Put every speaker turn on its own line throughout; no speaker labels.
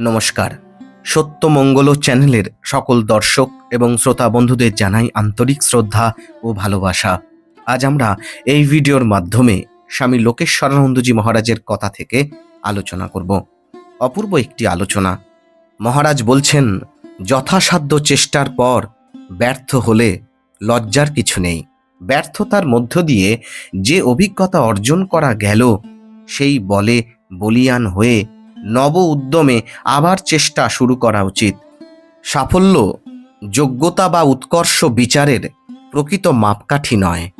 নমস্কার। সত্যমঙ্গল চ্যানেলের সকল দর্শক এবং শ্রোতা বন্ধুদের জানাই আন্তরিক শ্রদ্ধা ও ভালোবাসা। আজ আমরা এই ভিডিওর মাধ্যমে স্বামী লোকেশ্বরানন্দজি মহারাজের কথা থেকে আলোচনা করব। অপূর্ব একটি আলোচনা। মহারাজ বলছেন, যথাসাধ্য চেষ্টার পর ব্যর্থ হলে লজ্জার কিছু নেই। ব্যর্থতার মধ্য দিয়ে যে অভিজ্ঞতা অর্জন করা গেল, সেই বলে বলিয়ান হয়ে নব উদ্যমে আবার চেষ্টা শুরু করা উচিত। সাফল্য, যোগ্যতা বা উৎকর্ষ বিচারের প্রকৃত মাপকাঠি নয়।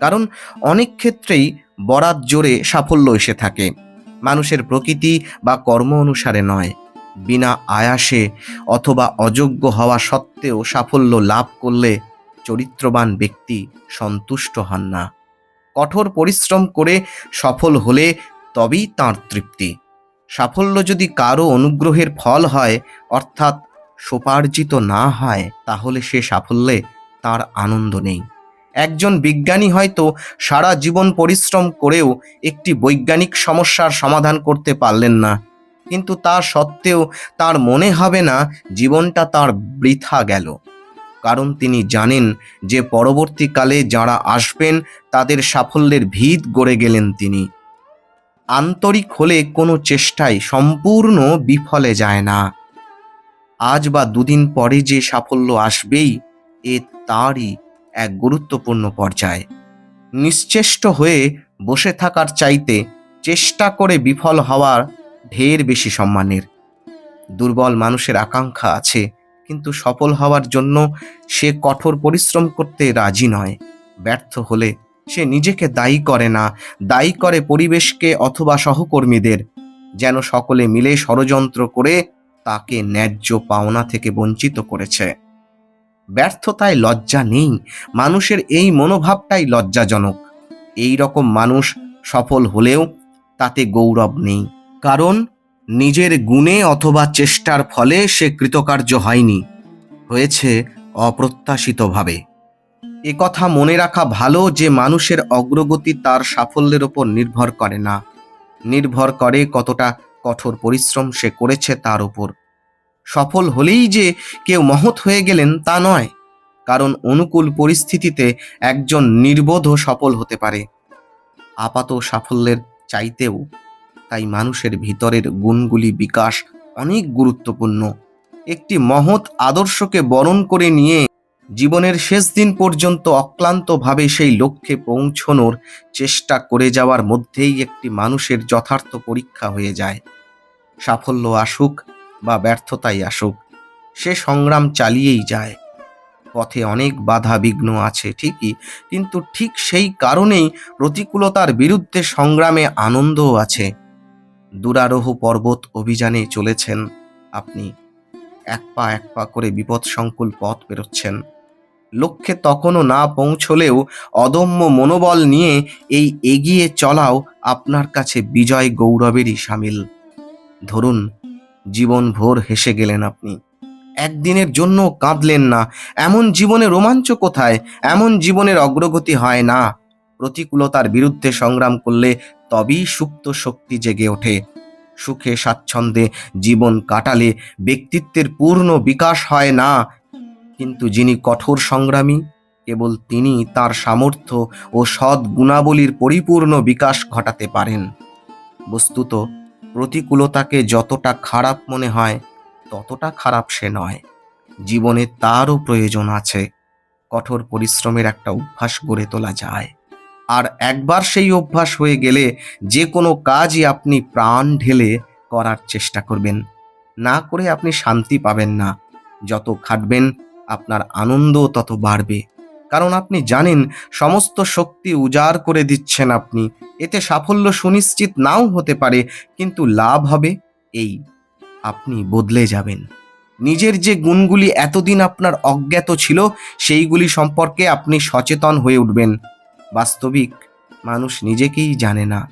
কারণ অনেক ক্ষেত্রেই বরাত জোরে সাফল্য এসে থাকে। মানুষের প্রকৃতি বা কর্ম অনুসারে নয়। বিনা আয়াসে অথবা অযোগ্য হওয়া সত্ত্বেও সাফল্য লাভ করলে চরিত্রবান ব্যক্তি সন্তুষ্ট হন না। কঠোর পরিশ্রম করে সফল হলে তবেই তাঁর তৃপ্তি। সাফল্য যদি কারও অনুগ্রহের ফল হয়, অর্থাৎ সোপার্জিত না হয়, তাহলে সে সাফল্যে তার আনন্দ নেই। একজন বিজ্ঞানী হয়তো সারা জীবন পরিশ্রম করেও একটি বৈজ্ঞানিক সমস্যার সমাধান করতে পারলেন না। কিন্তু তা সত্ত্বেও তার মনে হবে না, জীবনটা তার বৃথা গেল। কারণ তিনি জানেন যে পরবর্তীকালে যারা আসবেন, তাদের সাফল্যের ভিত গড়ে গেলেন তিনি। আন্তরিক হলে কোনো চেষ্টাই সম্পূর্ণ বিফলে যায় না। আজ বা দুদিন পরে যে সাফল্য আসবেই, এ তারই এক গুরুত্বপূর্ণ পর্যায়। নিশ্চেষ্ট হয়ে বসে থাকার চাইতে চেষ্টা করে বিফল হওয়ার ঢের বেশি সম্মানের। দুর্বল মানুষের আকাঙ্ক্ষা আছে, কিন্তু সফল হওয়ার জন্য সে কঠোর পরিশ্রম করতে রাজি নয়। ব্যর্থ হলে সে নিজেকে দায়ী করে না, দায়ী করে পরিবেশকে অথবা সহকর্মীদের। যেন সকলে মিলে ষড়যন্ত্র করে তাকে ন্যায্য পাওনা থেকে বঞ্চিত করেছে। ব্যর্থতায় লজ্জা নেই, মানুষের এই মনোভাবটাই লজ্জাজনক। এই রকম মানুষ সফল হলেও তাতে গৌরব নেই। কারণ নিজের গুণে অথবা চেষ্টার ফলে সে কৃতকার্য হয়নি। হয়েছে অপ্রত্যাশিতভাবে। এ কথা মনে রাখা ভালো যে মানুষের অগ্রগতি তার সাফল্যের ওপর নির্ভর করে না। নির্ভর করে কতটা কঠোর পরিশ্রম সে করেছে তার উপর সফল হলেই যে কেউ মহৎ হয়ে গেলেন তা নয়, কারণ অনুকূল পরিস্থিতিতে একজন নির্বোধও সফল হতে পারে। আপাত সাফল্যের চাইতেও তাই মানুষের ভিতরের গুণগুলি বিকাশ অনেক গুরুত্বপূর্ণ। একটি মহৎ আদর্শকে বরণ করে নিয়ে জীবনের শেষ দিন পর্যন্ত অক্লান্তভাবে সেই লক্ষ্যে পৌঁছনোর চেষ্টা করে যাওয়ার মধ্যেই একটি মানুষের যথার্থ পরীক্ষা হয়ে যায়। সাফল্য আসুক বা ব্যর্থতাই আসুক, সে সংগ্রাম চালিয়েই যায়। পথে অনেক বাধা বিঘ্ন আছে ঠিকই, কিন্তু ঠিক সেই কারণেই প্রতিকূলতার বিরুদ্ধে সংগ্রামে আনন্দও আছে। দুরারোহ পর্বত অভিযানে চলেছেন আপনি। এক পা এক পা করে বিপদসংকুল পথ পেরোচ্ছেন। লক্ষ্যে তখনও না পৌঁছলেও অদম্য মনোবল নিয়ে এই এগিয়ে চলাও আপনার কাছে বিজয় গৌরবেরই সামিল। ধরুন জীবন ভোর হেসে গেলেন আপনি। একদিনের জন্য কাঁদলেন না। এমন জীবনে রোমাঞ্চ কোথায়? এমন জীবনের অগ্রগতি হয় না। প্রতিকূলতার বিরুদ্ধে সংগ্রাম করলে তবেই সুপ্ত শক্তি জেগে ওঠে। সুখে স্বাচ্ছন্দ্যে জীবন কাটালে ব্যক্তিত্বের পূর্ণ বিকাশ হয় না। কিন্তু যিনি কঠোর সংগ্রামী, কেবল তিনি তার সামর্থ্য ও সৎ গুণাবলীর পরিপূর্ণ বিকাশ ঘটাতে পারেন। বস্তুত, প্রতিকূলতাকে যতটা খারাপ মনে হয়, ততটা খারাপ সে নয়। জীবনে তারও প্রয়োজন আছে। কঠোর পরিশ্রমের একটা অভ্যাস গড়ে তোলা যায়। আর একবার সেই অভ্যাস হয়ে গেলে যে কোনো কাজই আপনি প্রাণ ঢেলে করার চেষ্টা করবেন। না করে আপনি শান্তি পাবেন না। যত খাটবেন আপনার আনন্দ তত বাড়বে। কারণ আপনি জানেন, সমস্ত শক্তি উজাড় করে দিচ্ছেন আপনি। এতে সাফল্য সুনিশ্চিত নাও হতে পারে, কিন্তু লাভ হবে এই, আপনি বদলে যাবেন। নিজের যে গুণগুলি এতদিন আপনার অজ্ঞাত ছিল, সেইগুলি সম্পর্কে আপনি সচেতন হয়ে উঠবেন। বাস্তবিক মানুষ নিজেকেই জানে না।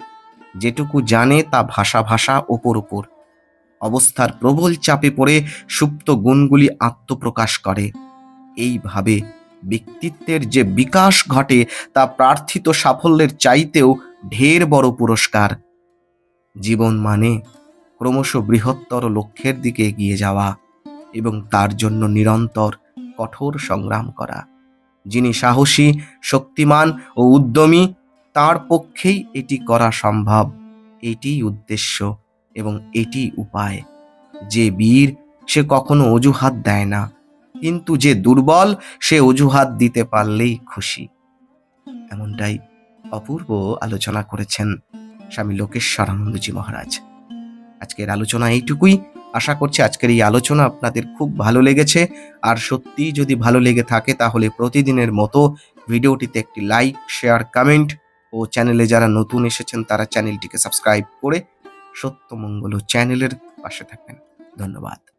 যেটুকু জানে তা ভাষা ভাষা ওপর ওপর। অবস্থার প্রবল চাপে পড়ে সুপ্ত গুণগুলি আত্মপ্রকাশ করে। এইভাবে ব্যক্তিত্বের যে বিকাশ ঘটে তা প্রার্থিত সাফল্যের চাইতেও ঢের বড় পুরস্কার। জীবন মানে ক্রমশ বৃহত্তর লক্ষ্যের দিকে এগিয়ে যাওয়া এবং তার জন্য নিরন্তর কঠোর সংগ্রাম করা। যিনি সাহসী, শক্তিমান ও উদ্যমী, তার পক্ষেই এটি করা সম্ভব। এটিই উদ্দেশ্য এবং এটি উপায়। যে বীর সে কখনো অজুহাত দেয় না। কিন্তু যে দুর্বল, সে অজুহাত দিতে পারলেই খুশি। এমনটাই অপূর্ব আলোচনা করেছেন স্বামী লোকেশ্বরানন্দজি মহারাজ। আজকের আলোচনা এইটুকুই। আশা করছি আজকের এই আলোচনা আপনাদের খুব ভালো লেগেছে। আর সত্যিই যদি ভালো লেগে থাকে, তাহলে প্রতিদিনের মতো ভিডিওটিতে একটি লাইক, শেয়ার, কমেন্ট ও চ্যানেলে যারা নতুন এসেছেন, তারা চ্যানেলটিকে সাবস্ক্রাইব করে সত্যমঙ্গল চ্যানেলের পাশে থাকবেন। ধন্যবাদ।